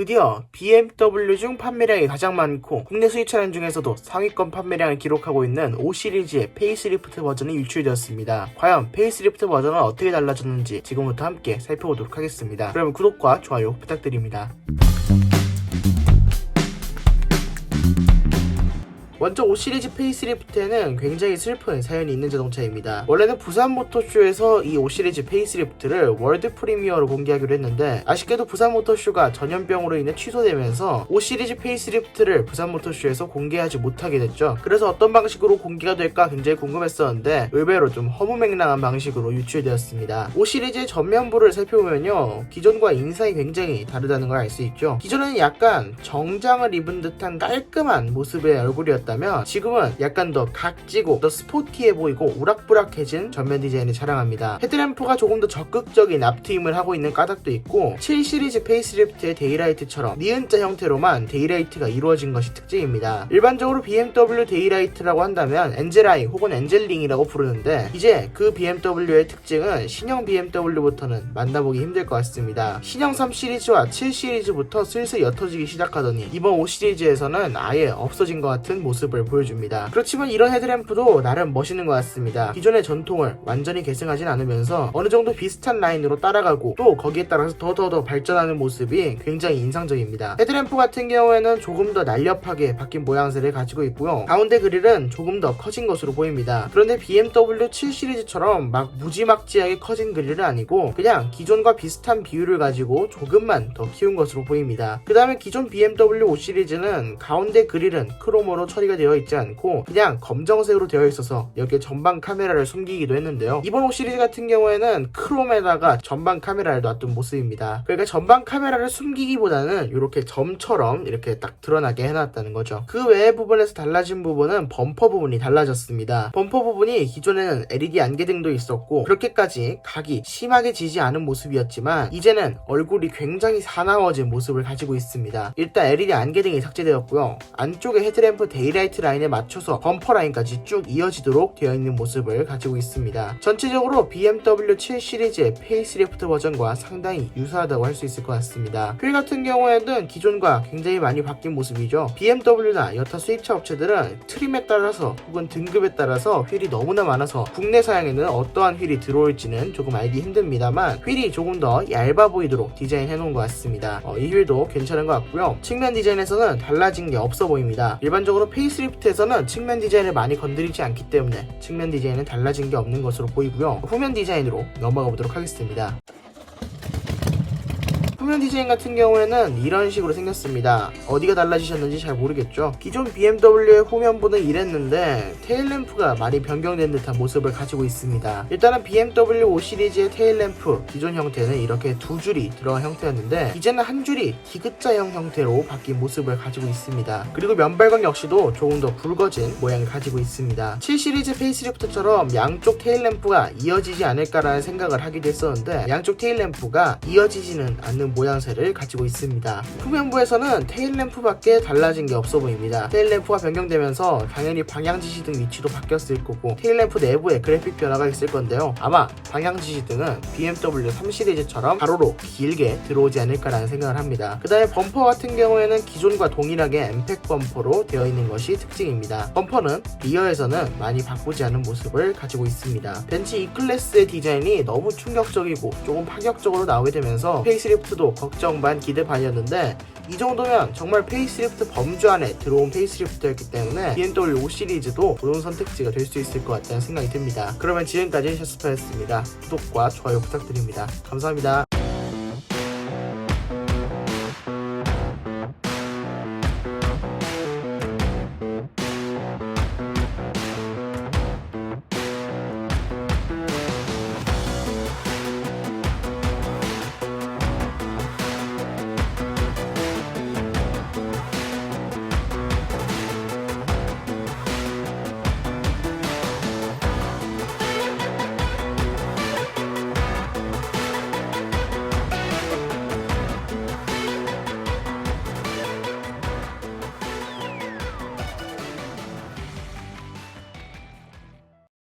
드디어 BMW 중 판매량이 가장 많고 국내 수입 차량 중에서도 상위권 판매량을 기록하고 있는 5 시리즈의 페이스리프트 버전이 유출되었습니다. 과연 페이스리프트 버전은 어떻게 달라졌는지 지금부터 함께 살펴보도록 하겠습니다. 그럼 구독과 좋아요 부탁드립니다. 먼저 5 시리즈 페이스리프트에는 굉장히 슬픈 사연이 있는 자동차입니다. 원래는 부산 모터쇼에서 이 5 시리즈 페이스리프트를 월드 프리미어로 공개하기로 했는데 아쉽게도 부산 모터쇼가 전염병으로 인해 취소되면서 5 시리즈 페이스리프트를 부산 모터쇼에서 공개하지 못하게 됐죠. 그래서 어떤 방식으로 공개가 될까 굉장히 궁금했었는데 의외로 좀 허무맹랑한 방식으로 유출되었습니다. 5 시리즈의 전면부를 살펴보면요. 기존과 인상이 굉장히 다르다는 걸 알 수 있죠. 기존에는 약간 정장을 입은 듯한 깔끔한 모습의 얼굴이었다 면 지금은 약간 더 각지고 더 스포티해 보이고 우락부락해진 전면 디자인을 자랑합니다. 헤드램프가 조금 더 적극적인 앞트임을 하고 있는 까닭도 있고 7 시리즈 페이스리프트의 데이라이트처럼 니은자 형태로만 데이라이트가 이루어진 것이 특징입니다. 일반적으로 BMW 데이라이트라고 한다면 엔젤아이 혹은 엔젤링이라고 부르는데 이제 그 BMW의 특징은 신형 BMW부터는 만나보기 힘들 것 같습니다. 신형 3 시리즈와 7 시리즈부터 슬슬 옅어지기 시작하더니 이번 5 시리즈에서는 아예 없어진 것 같은 모습 을 보여줍니다. 그렇지만 이런 헤드램프도 나름 멋있는 것 같습니다. 기존의 전통을 완전히 계승하진 않으면서 어느 정도 비슷한 라인으로 따라가고 또 거기에 따라서 더더더 발전하는 모습이 굉장히 인상적입니다. 헤드램프 같은 경우에는 조금 더 날렵하게 바뀐 모양새를 가지고 있고요. 가운데 그릴은 조금 더 커진 것으로 보입니다. 그런데 BMW 7 시리즈처럼 막 무지막지하게 커진 그릴은 아니고 그냥 기존과 비슷한 비율을 가지고 조금만 더 키운 것으로 보입니다. 그 다음에 기존 BMW 5 시리즈는 가운데 그릴은 크롬으로 처리가 되어 있지 않고 그냥 검정색으로 되어 있어서 여기에 전방 카메라를 숨기기도 했는데요. 이번 5 시리즈 같은 경우에는 크롬에다가 전방 카메라를 놔둔 모습입니다. 그러니까 전방 카메라를 숨기기보다는 이렇게 점처럼 이렇게 딱 드러나게 해놨다는 거죠. 그 외의 부분에서 달라진 부분은 범퍼 부분이 달라졌습니다. 범퍼 부분이 기존에는 LED 안개등도 있었고 그렇게까지 각이 심하게 지지 않은 모습이었지만 이제는 얼굴이 굉장히 사나워진 모습을 가지고 있습니다. 일단 LED 안개등이 삭제되었고요. 안쪽에 헤드램프 데이 라이트 라인에 맞춰서 범퍼 라인까지 쭉 이어지도록 되어 있는 모습을 가지고 있습니다. 전체적으로 BMW 7 시리즈의 페이스리프트 버전과 상당히 유사하다고 할 수 있을 것 같습니다. 휠 같은 경우에는 기존과 굉장히 많이 바뀐 모습이죠. BMW나 여타 수입차 업체들은 트림에 따라서 혹은 등급에 따라서 휠이 너무나 많아서 국내 사양에는 어떠한 휠이 들어올지는 조금 알기 힘듭니다만 휠이 조금 더 얇아 보이도록 디자인해 놓은 것 같습니다. 어, 이 휠도 괜찮은 것 같고요. 측면 디자인에서는 달라진 게 없어 보입니다. 일반적으로 페이스 리프트에서는 측면 디자인을 많이 건드리지 않기 때문에 측면 디자인은 달라진 게 없는 것으로 보이고요. 후면 디자인으로 넘어가 보도록 하겠습니다. 후면 디자인 같은 경우에는 이런 식으로 생겼습니다. 어디가 달라지셨는지 잘 모르겠죠. 기존 BMW의 후면부는 이랬는데 테일램프가 많이 변경된 듯한 모습을 가지고 있습니다. 일단은 BMW 5 시리즈의 테일램프 기존 형태는 이렇게 두 줄이 들어간 형태였는데 이제는 한 줄이 디귿자형 형태로 바뀐 모습을 가지고 있습니다. 그리고 면발광 역시도 조금 더 굵어진 모양을 가지고 있습니다. 7 시리즈 페이스리프트처럼 양쪽 테일램프가 이어지지 않을까라는 생각을 하기도 했었는데 양쪽 테일램프가 이어지지는 않는 모양새를 가지고 있습니다. 후면부에서는 테일램프 밖에 달라진 게 없어 보입니다. 테일램프가 변경되면서 당연히 방향지시 등 위치도 바뀌었을 거고 테일램프 내부에 그래픽 변화가 있을 건데요. 아마 방향지시 등은 BMW 3 시리즈처럼 가로로 길게 들어오지 않을까라는 생각을 합니다. 그 다음에 범퍼 같은 경우에는 기존과 동일하게 엠팩 범퍼로 되어 있는 것이 특징입니다. 범퍼는 리어에서는 많이 바꾸지 않은 모습을 가지고 있습니다. 벤츠 E클래스의 디자인이 너무 충격적이고 조금 파격적으로 나오게 되면서 페이스리프트도 걱정 반 기대 반이었는데 이 정도면 정말 페이스리프트 범주 안에 들어온 페이스리프트였기 때문에 BMW 5 시리즈도 좋은 선택지가 될 수 있을 것 같다는 생각이 듭니다. 그러면 지금까지 샤스파였습니다. 구독과 좋아요 부탁드립니다. 감사합니다.